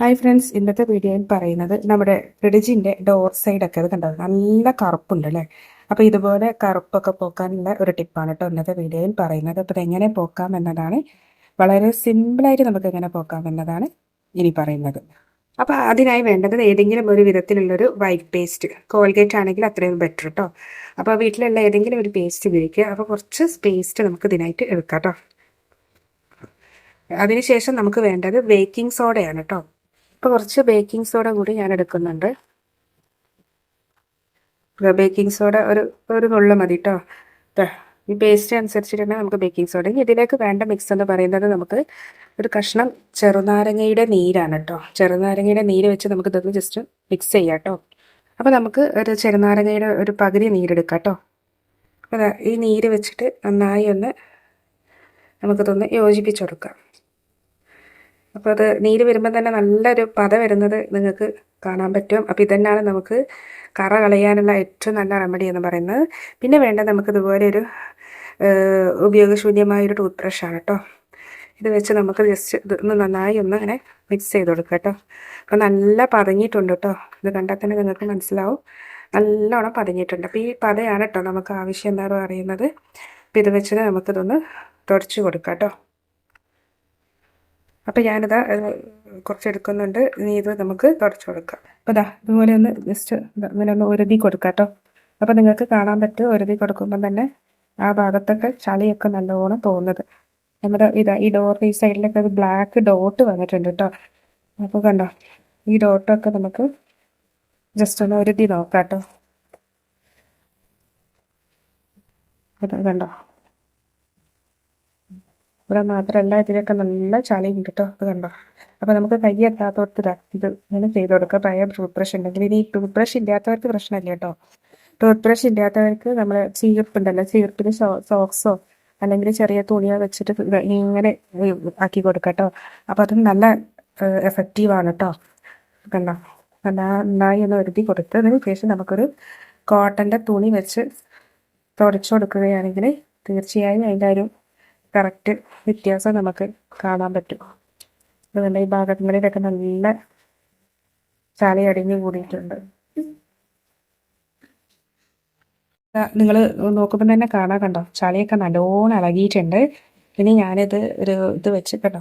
Hi friends ഇന്നത്തെ വീഡിയോയിൽ പറയുന്നത് നമ്മുടെ ഫ്രിഡ്ജിന്റെ ഡോർ സൈഡൊക്കെ അത് കണ്ടത് നല്ല കറുപ്പുണ്ട് അല്ലേ? അപ്പോൾ ഇതുപോലെ കറുപ്പൊക്കെ പോക്കാനുള്ള ഒരു ടിപ്പാണ് കേട്ടോ ഇന്നത്തെ വീഡിയോയിൽ പറയുന്നത്. അപ്പോൾ എങ്ങനെ പോക്കാം എന്നതാണ്. വളരെ സിമ്പിളായിട്ട് നമുക്ക് എങ്ങനെ പോക്കാം എന്നതാണ് ഇനി പറയുന്നത്. അപ്പോൾ അതിനായി വേണ്ടത് ഏതെങ്കിലും ഒരു വിധത്തിലുള്ളൊരു വൈറ്റ് പേസ്റ്റ് കോൾഗേറ്റ് ആണെങ്കിൽ അത്രയും ബെറ്റർ കേട്ടോ അപ്പോൾ വീട്ടിലുള്ള ഏതെങ്കിലും ഒരു പേസ്റ്റ് ഉപയോഗിക്കുക. അപ്പോൾ കുറച്ച് പേസ്റ്റ് നമുക്ക് ഇതിനായിട്ട് എടുക്കാം കേട്ടോ അതിനുശേഷം നമുക്ക് വേണ്ടത് ബേക്കിംഗ് സോഡയാണ് കേട്ടോ ഇപ്പോൾ കുറച്ച് ബേക്കിംഗ് സോഡ കൂടി ഞാൻ എടുക്കുന്നുണ്ട്. ബേക്കിംഗ് സോഡ ഒരു ഒരു നുള്ള മതി കേട്ടോ ഈ പേസ്റ്റ് അനുസരിച്ചിട്ട് നമുക്ക് ബേക്കിംഗ് സോഡ ഇതിലേക്ക് വേണ്ട മിക്സ് എന്ന് പറയുന്നത് നമുക്ക് ഒരു കഷ്ണം ചെറുനാരങ്ങയുടെ നീരാണ് കേട്ടോ ചെറുനാരങ്ങയുടെ നീര് വെച്ച് നമുക്ക് ഇതൊന്ന് ജസ്റ്റ് മിക്സ് ചെയ്യാം കേട്ടോ അപ്പോൾ നമുക്ക് ഒരു ചെറുനാരങ്ങയുടെ ഒരു പകുതി നീരെടുക്കാം കേട്ടോ അപ്പോൾ ഈ നീര് വെച്ചിട്ട് നന്നായി ഒന്ന് നമുക്കിതൊന്ന് യോജിപ്പിച്ച് കൊടുക്കാം അപ്പോൾ അത് നീര് വരുമ്പോൾ തന്നെ നല്ലൊരു പത വരുന്നത് നിങ്ങൾക്ക് കാണാൻ പറ്റും. അപ്പോൾ ഇതന്നെയാണ് നമുക്ക് കറ കളയാനുള്ള ഏറ്റവും നല്ല റെമഡി എന്ന് പറയുന്നത്. പിന്നെ വേണ്ട നമുക്ക് ഇതുപോലെ ഒരു ഉപയോഗശൂന്യമായ ഒരു ടൂത്ത് ബ്രഷാണ് കേട്ടോ ഇത് വെച്ച് നമുക്ക് ജസ്റ്റ് ഒന്ന് നന്നായി ഒന്ന് അങ്ങനെ മിക്സ് ചെയ്ത് കൊടുക്കുക കേട്ടോ അപ്പോൾ നല്ല പതഞ്ഞിട്ടുണ്ട് കേട്ടോ ഇത് കണ്ടാൽ തന്നെ നിങ്ങൾക്ക് മനസ്സിലാവും. നല്ലോണം പതഞ്ഞിട്ടുണ്ട്. അപ്പോൾ ഈ പതയാണ് കേട്ടോ നമുക്ക് ആവശ്യം എന്താണെന്ന് അറിയുന്നത്. അപ്പോൾ ഇത് വെച്ചിട്ട് നമുക്കിതൊന്ന് തുടച്ച് കൊടുക്കാം കേട്ടോ അപ്പോൾ ഞാനിത് കുറച്ച് എടുക്കുന്നുണ്ട് ഇനി ഇത് നമുക്ക് തുടച്ചു കൊടുക്കാം. അപ്പോൾ ഇതാ ഇതുപോലെ ഒന്ന് ജസ്റ്റ് ഇങ്ങനെ ഒന്ന് ഒരുതി കൊടുക്കാം കേട്ടോ അപ്പോൾ നിങ്ങൾക്ക് കാണാൻ പറ്റും ഒരുതി കൊടുക്കുമ്പോൾ തന്നെ ആ ഭാഗത്തൊക്കെ ചളിയൊക്കെ നല്ലോണം തോന്നുന്നത്. നമ്മുടെ ഇതാ ഈ ഡോർ ഈ സൈഡിലൊക്കെ ഒരു ബ്ലാക്ക് ഡോട്ട് വന്നിട്ടുണ്ട് കേട്ടോ അപ്പോൾ കണ്ടോ ഈ ഡോട്ടൊക്കെ നമുക്ക് ജസ്റ്റ് ഒന്ന് ഒരുതി നോക്കാം കേട്ടോ കണ്ടോ? ഇവിടെ മാത്രമല്ല ഇതിലൊക്കെ നല്ല ചളിയുണ്ട് കേട്ടോ അത് കണ്ടോ? അപ്പോൾ നമുക്ക് കൈ എത്താത്തവർക്ക് ഇത് ഇങ്ങനെ ചെയ്ത് കൊടുക്കുക. പഴയ ടൂത്ത് ബ്രഷ് ഉണ്ടെങ്കിൽ ഇനി ടൂത്ത് ബ്രഷ് ഇല്ലാത്തവർക്ക് പ്രശ്നമില്ല കേട്ടോ ടൂത്ത് ബ്രഷ് ഇല്ലാത്തവർക്ക് നമ്മൾ ചീർപ്പ് ഉണ്ടല്ലോ ചീർപ്പിന് സോക്സോ അല്ലെങ്കിൽ ചെറിയ തുണിയോ വെച്ചിട്ട് ഇങ്ങനെ ആക്കി കൊടുക്കുക കേട്ടോ അപ്പോൾ അത് നല്ല എഫക്റ്റീവാണ് കേട്ടോ കണ്ടോ? നല്ല നന്നായി ഒന്ന് ഒരുതി കൊടുത്തതിന് ശേഷം നമുക്കൊരു കോട്ടന്റെ തുണി വെച്ച് തുടച്ചു കൊടുക്കുകയാണെങ്കിൽ തീർച്ചയായും അതിന്റെ ഒരു കറക്റ്റ് വ്യത്യാസം നമുക്ക് കാണാൻ പറ്റും. അതുകൊണ്ട് ഈ ഭാഗങ്ങളിലൊക്കെ നല്ല ചളി അടിഞ്ഞു കൂടിയിട്ടുണ്ട്. നിങ്ങൾ നോക്കുമ്പോൾ തന്നെ കാണാൻ കണ്ടോ? ചളിയൊക്കെ നല്ലോണം ഇളകിയിട്ടുണ്ട് ഇനി ഞാനിത് ഒരു ഇത് വെച്ച് കേട്ടോ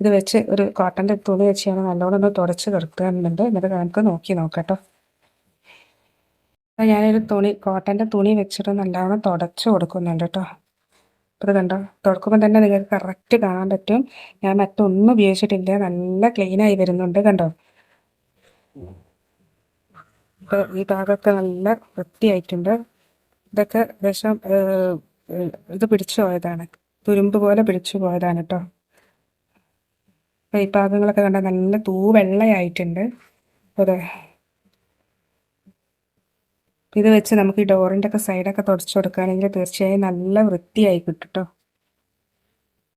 ഇത് വെച്ച് ഒരു കോട്ടന്റെ തുണി വെച്ച് ഞാൻ നല്ലോണം ഒന്ന് തുടച്ച് കിടക്കുന്നുണ്ട് എന്നിട്ട് നമുക്ക് നോക്കി നോക്കാം ഞാനൊരു തുണി കോട്ടന്റെ തുണി വെച്ചിട്ട് നല്ലോണം തുടച്ച് കൊടുക്കുന്നുണ്ട് കേട്ടോ. ഇത് കണ്ടോ? തുറക്കുമ്പോൾ തന്നെ നിങ്ങൾക്ക് കറക്റ്റ് കാണാൻ പറ്റും. ഞാൻ മറ്റൊന്നും ഉപയോഗിച്ചിട്ടില്ല. നല്ല ക്ലീനായി വരുന്നുണ്ട് കണ്ടോ? ഈ ഭാഗമൊക്കെ നല്ല വൃത്തിയായിട്ടുണ്ട്. ഇതൊക്കെ വിഷം ഇത് പിടിച്ചു പോയതാണ്. തുരുമ്പ് പോലെ പിടിച്ചു പോയതാണ് കേട്ടോ. ഈ ഭാഗങ്ങളൊക്കെ കണ്ടാൽ നല്ല തൂവെള്ളയായിട്ടുണ്ട്. അതെ. ഇത് വെച്ച് നമുക്ക് ഈ ഡോറിന്റെ ഒക്കെ സൈഡൊക്കെ തുടച്ചു കൊടുക്കുകയാണെങ്കിൽ തീർച്ചയായും നല്ല വൃത്തിയായി കിട്ടും കേട്ടോ